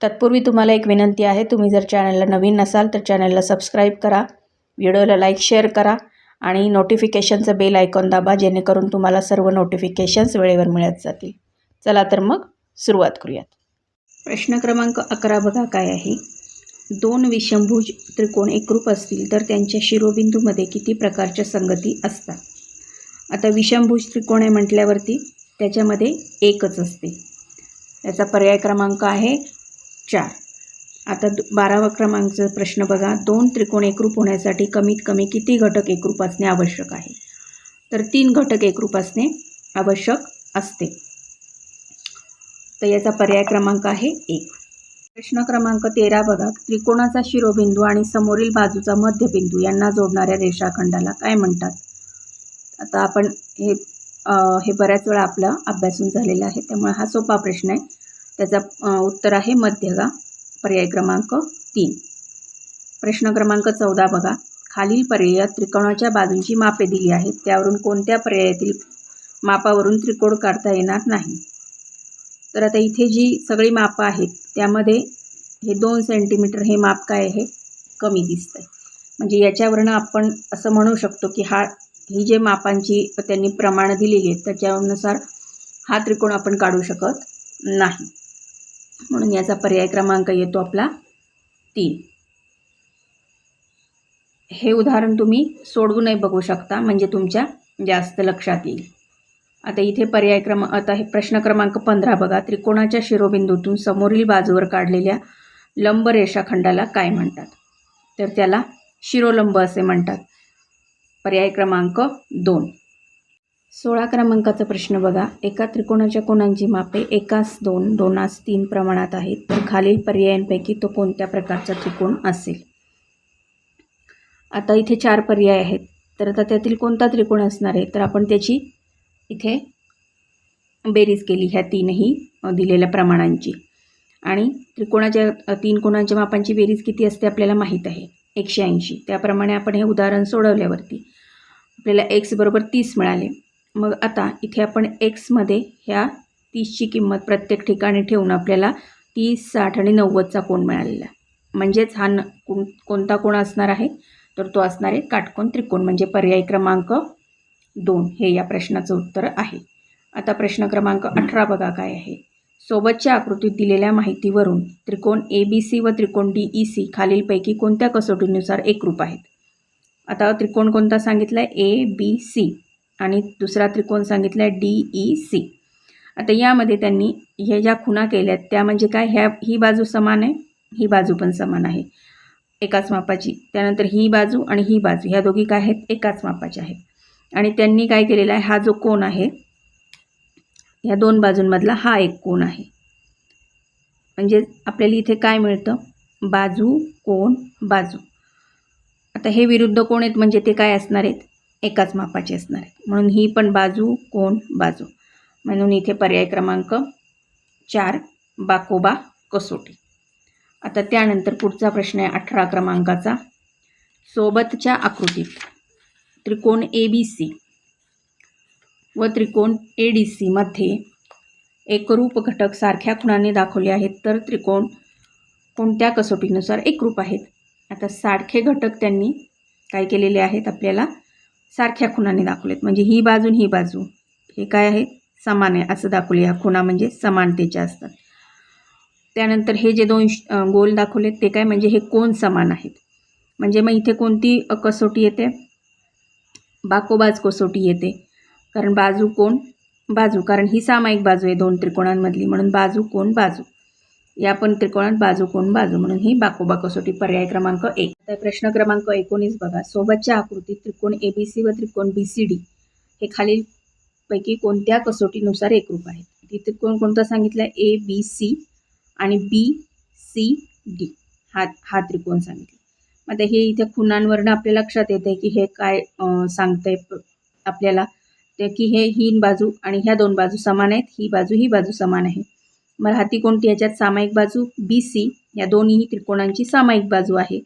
तत्पूर्वी तुम्हाला एक विनंती आहे तुम्ही जर चॅनलला नवीन नसाल तर चॅनलला सबस्क्राईब करा व्हिडिओला लाईक शेअर करा आणि नोटिफिकेशनचं बेल आयकॉन दाबा जेणेकरून तुम्हाला सर्व नोटिफिकेशन्स वेळेवर मिळत जातील. चला तर मग सुरुवात करूयात. प्रश्न क्रमांक अकरा बघा काय आहे. दोन विषमभुज त्रिकोण एकरूप असतील तर त्यांच्या शिरोबिंदूमध्ये किती प्रकारच्या संगती असतात? आता विषमभुज त्रिकोण आहे म्हटल्यावरती त्याच्यामध्ये एकच असते. याचा पर्याय क्रमांक आहे चार. आता बारावा क्रमांकचा प्रश्न बघा. दोन त्रिकोण एकरूप होण्यासाठी कमीत कमी किती घटक एकरूप असणे आवश्यक आहे? तर तीन घटक एकरूप असणे आवश्यक असते. तर याचा पर्याय क्रमांक आहे एक. प्रश्न क्रमांक तेरा बघा. त्रिकोणाचा शिरोबिंदू आणि समोरील बाजूचा मध्यबिंदू यांना जोडणाऱ्या रेषाखंडाला काय म्हणतात? आता आपण हे आ, हे बऱ्याच वेळा आपलं अभ्यासून झालेलं आहे त्यामुळे हा सोपा प्रश्न आहे. त्याचा उत्तर आहे मध्यगा पर्याय क्रमांक तीन. प्रश्न क्रमांक चौदा बघा. खालील पर्यायात त्रिकोणाच्या बाजूंची मापे दिली आहेत. त्यावरून कोणत्या पर्यायातील मापावरून त्रिकोण काढता येणार नाही? तर आता इथे जी सगळी मापं आहेत त्यामध्ये हे दोन सेंटीमीटर हे माप काय आहे? कमी दिसतं आहे म्हणजे याच्यावरनं आपण असं म्हणू शकतो की हा ही जे मापांची त्यांनी प्रमाणं दिलेली आहेत त्याच्यानुसार हा त्रिकोण आपण काढू शकत नाही. म्हणून याचा पर्याय क्रमांक येतो आपला तीन. हे उदाहरण तुम्ही सोडवूनही बघू शकता म्हणजे तुमच्या जास्त लक्षात येईल. आता इथे पर्याय क्रम आता हे प्रश्न क्रमांक पंधरा बघा. त्रिकोणाच्या शिरोबिंदूतून समोरील बाजूवर काढलेल्या लंब रेषाखंडाला काय म्हणतात? तर त्याला शिरोलंब असे म्हणतात. पर्याय क्रमांक दोन. सोळा क्रमांकाचा प्रश्न बघा. एका त्रिकोणाच्या कोणांची मापे एकास दोन दोनास तीन प्रमाणात आहेत. तर खालील पर्यायांपैकी तो कोणत्या प्रकारचा त्रिकोण असेल? आता इथे चार पर्याय आहेत. तर आता त्यातील कोणता त्रिकोण असणार आहे? तर आपण त्याची इथे बेरीज केली. ह्या तीनही दिलेल्या प्रमाणांची. आणि त्रिकोणाच्या तीन कोणांच्या मापांची बेरीज किती असते आपल्याला माहीत आहे. एकशे ऐंशी. त्याप्रमाणे आपण हे उदाहरण सोडवल्यावरती आपल्याला एक्स बरोबर तीस मिळाले. मग आता इथे आपण एक्समध्ये ह्या तीसची किंमत प्रत्येक ठिकाणी ठेवून आपल्याला तीस साठ आणि नव्वदचा कोण मिळालेला. म्हणजेच हा न कोण कोणता कोण असणार आहे? तर तो असणार आहे काटकोण त्रिकोण म्हणजे पर्याय क्रमांक दोन. हे या प्रश्नाचं उत्तर आहे. आता प्रश्न क्रमांक अठरा बघा काय आहे. सोबतच्या आकृतीत दिलेल्या माहितीवरून त्रिकोण ए बी सी व त्रिकोण डी ई सी खालीलपैकी कोणत्या कसोटीनुसार एकरूप आहेत? आता त्रिकोण कोणता सांगितला आहे ए बी सी आणि दुसरा त्रिकोण सांगितला आहे डी ई सी आता यामध्ये त्यांनी ह्या ज्या खुणा केल्यात त्या म्हणजे काय? ह्या ही बाजू समान आहे ही बाजू पण समान आहे. एकाच मापाची. त्यानंतर ही बाजू आणि ही बाजू ह्या दोघी काय आहेत? एकाच मापाच्या आहेत. आणि त्यांनी काय केलेला आहे? हा जो कोण आहे ह्या दोन बाजूंमधला हा एक कोण आहे. म्हणजे आपल्याला इथे काय मिळतं? बाजू कोण बाजू. आता हे विरुद्ध कोण आहेत म्हणजे ते काय असणार आहेत? एकाच मापाचे असणार आहेत म्हणून ही पण बाजू कोण बाजू. म्हणून इथे पर्याय क्रमांक चार बाकोबा कसोटी. आता त्यानंतर पुढचा प्रश्न आहे अठरा क्रमांकाचा. सोबतच्या आकृतीत त्रिकोण ए बी सी व त्रिकोण ए डी सीमध्ये एकरूप घटक सारख्या खुणाने दाखवले आहेत तर त्रिकोण कोणत्या कसोटीनुसार एकरूप आहेत? आता सारखे घटक त्यांनी काय केलेले आहेत आपल्याला? सारख्या खुणाने दाखवलेत. म्हणजे ही बाजू ही बाजू हे काय आहे? समान आहे. असं दाखवले ह्या खुणा म्हणजे समानतेच्या असतात. त्यानंतर हे जे दोन श- गोल दाखवलेत ते काय? म्हणजे हे कोण समान आहेत? म्हणजे मग इथे कोणती कसोटी येते? बाकोबाज कसोटी येते. कारण बाजू कोण? बाजू. कारण ही सामायिक बाजू आहे दोन त्रिकोणांमधली. म्हणून बाजू कोण बाजू? या पण त्रिकोणात बाजू कोण बाजू म्हणून ही बाकोबा कसोटी पर्याय क्रमांक एक. आता प्रश्न क्रमांक एकोणीस बघा. सोबतच्या आकृतीत त्रिकोण ए बी सी व त्रिकोण बी सी डी हे खालील पैकी कोणत्या कसोटीनुसार एकरूप आहेत? तिथे कोण कोणतं सांगितलं? ए बी सी आणि बी सी डी हा हा त्रिकोण सांगितला. मग आता हे इथे खुणांवरनं आपल्या लक्षात येतं आहे की हे काय सांगतंय आपल्याला. ते की हे ही बाजू आणि ह्या दोन बाजू समान आहेत. ही बाजू ही बाजू समान आहे. मग हाती कोणती याच्यात सामायिक बाजू बी सी या दोन्ही त्रिकोणांची सामायिक बाजू आहे.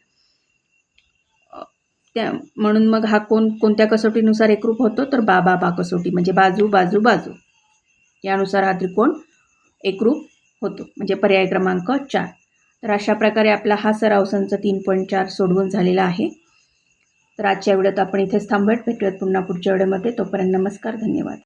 त्या म्हणून मग हा कोण कोणत्या कसोटीनुसार एकरूप होतो? तर बा बा बा कसोटी म्हणजे बाजू बाजू बाजू. यानुसार हा त्रिकोण एकरूप होतो म्हणजे पर्याय क्रमांक चार. तर अशा प्रकारे आपला हा सराव संच तीन पॉईंट चार सोडवून झालेला आहे. तर आजच्या वेळेत आपण इथेच थांबत भेटूयात पुन्हा पुढच्या वेळेमध्ये तोपर्यंत नमस्कार धन्यवाद.